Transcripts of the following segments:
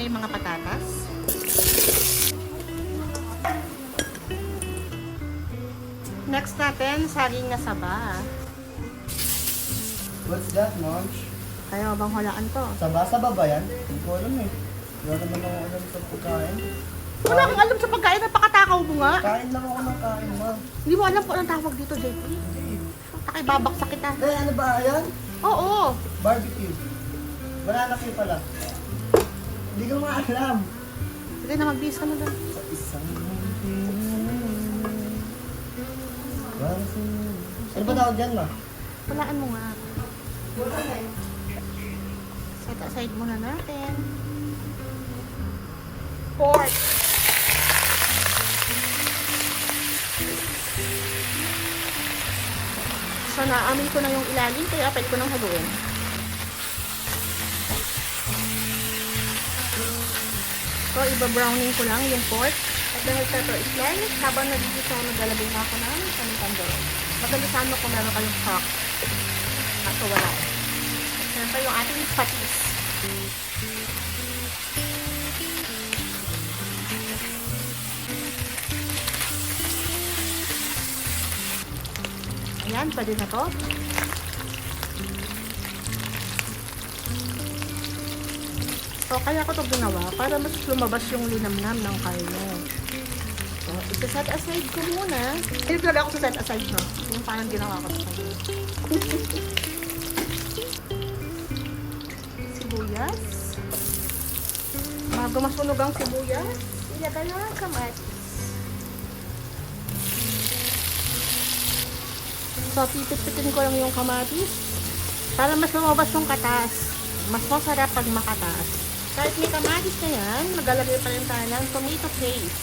na yung mga patatas. Next natin, saging na saba. What's that, Monch? Kaya bang hulaan to? Saba-saba ba yan? Hindi ko alam eh. Wala naman ako alam sa pagkain. Wala kang alam sa pagkain, napakatakaw mo nga. Kain lang ako ng kain, ma. Hindi mo alam kung anong tawag dito, JP. Takay babaksak kita. Eh, ano ba yan? Oo. Barbecue. Banana cue pala. Hindi ko nga alam. Sige na, mag-bis ka na doon. Sa isang Ano ba tawag dyan, ma? Hulaan mo nga. Set aside muna natin. Pork. So, naamin ko na yung ilalim, kaya pwede ko nang haluin. So, iba-browning ko lang yung pork. At then, pepper slice. Habang nagigisa ako, naglalagay na ako ng sanitandor. Magalisan mo kung meron kayong stock. Kaso wala. At syempre yung ating patis. Ayan, pwede na to. So, kaya ko to ginawa para mas lumabas yung linamnam ng karne. So, isa-set aside ko muna. Hindi talaga ako sa set aside, no? Yung parang ginawa ko sa sibuyas. Bago masunog ang sibuyas, ilagay na ang kamatis. So, pipit-pitin ko lang yung kamatis para mas lumabas yung katas. Mas masarap pag makatas. Kahit may kamatis na yan, maglalagay pa rin tayo ng tomato paste.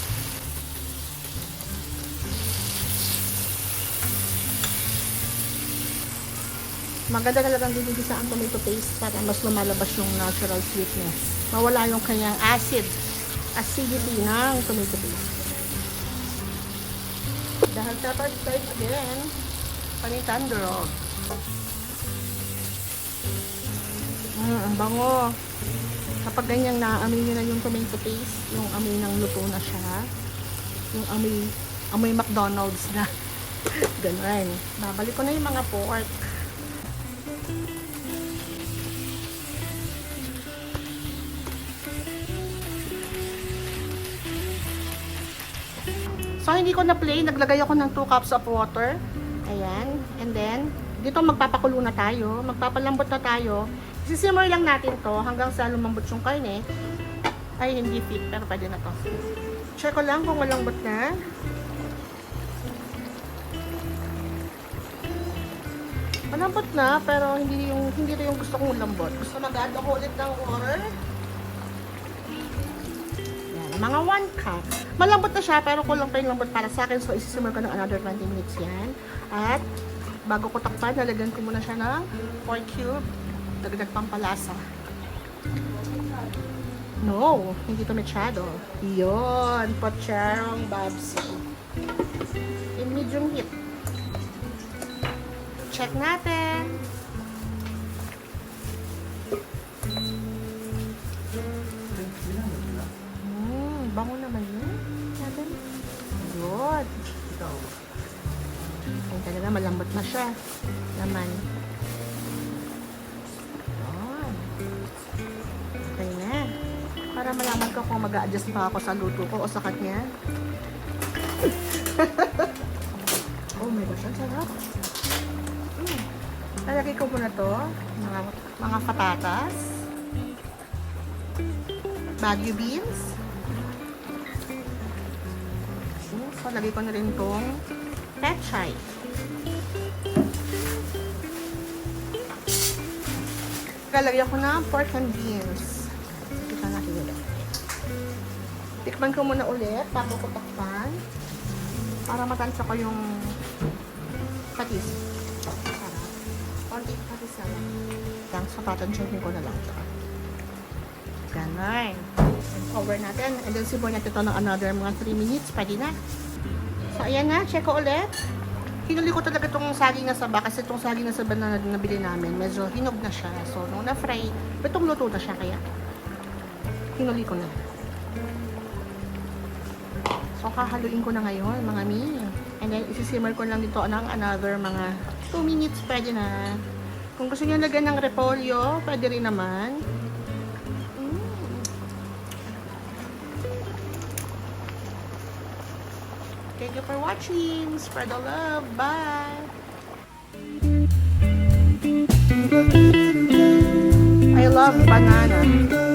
Maganda talagang ginigisa ang tomato paste para mas lumalabas yung natural sweetness. Mawala yung kanyang acid, acidity ng tomato paste. Dahil dapat tayo again, panitandro. Mm, ang bango. Kapag ganyang naamoy nyo na yung tomato paste, yung amoy ng luto na siya, yung amoy, amoy McDonald's na. Ganun. Babalik ko na yung mga pork. So, hindi ko na play. Naglagay ako ng 2 cups of water. Ayan. And then, dito magpapakulo na tayo. Magpapalambot na tayo. Sisimmer lang natin to hanggang sa lumambot yung karne. Ay, hindi fit. Pero pwede na to. Check ko lang kung malambot na. Malambot na, pero hindi yung hindi rin yung gusto kong lambot. Gusto mag-add ako ulit ng water. Yan, mga 1 cup. Malambot na siya, pero kulang pa yung lambot para sa akin. So, isisimmer ko ng another 20 minutes yan. At, bago ko takpan, nalagyan ko muna siya ng 4 cube. Dagdag pampalasa. No, hindi to mechado. Yun, pocherong babsi. In medium heat. Check natin. Ay, talaga malambot na siya. Naman. Yun. Okay na. Para malaman ko kung mag adjust pa ako sa luto ko o sa kanya. oh my gosh, ang sarap. Mm. Lalagay ko muna to, mga, mga patatas, Baguio beans, so lagay ko na rin tong pechay. Lalagyan ko na pork and beans. Na natin Tikman ko muna ulit bago ko takpan para matansa ko yung patis. Sarap. Konti patis na lang. Lang, sapatan checking ko na lang ito. Ganon. And cover natin. And then sibor natin ito ng another mga 3 minutes. Pwede na. So, ayan na. Check ko ulit. Hinuli ko talaga itong saging na saba kasi itong saging na saba na nabili namin, medyo hinog na siya. So, nung na-fry, itong luto na siya kaya. Hinuli ko na. So, kahaluin ko na ngayon, mga mi. And then, isisimmer ko lang dito ng another mga 2 minutes, pwede na. Kung gusto niyo lagyan ng repolyo, pwede rin naman. Thank you for watching. Spread the love. Bye. I love banana.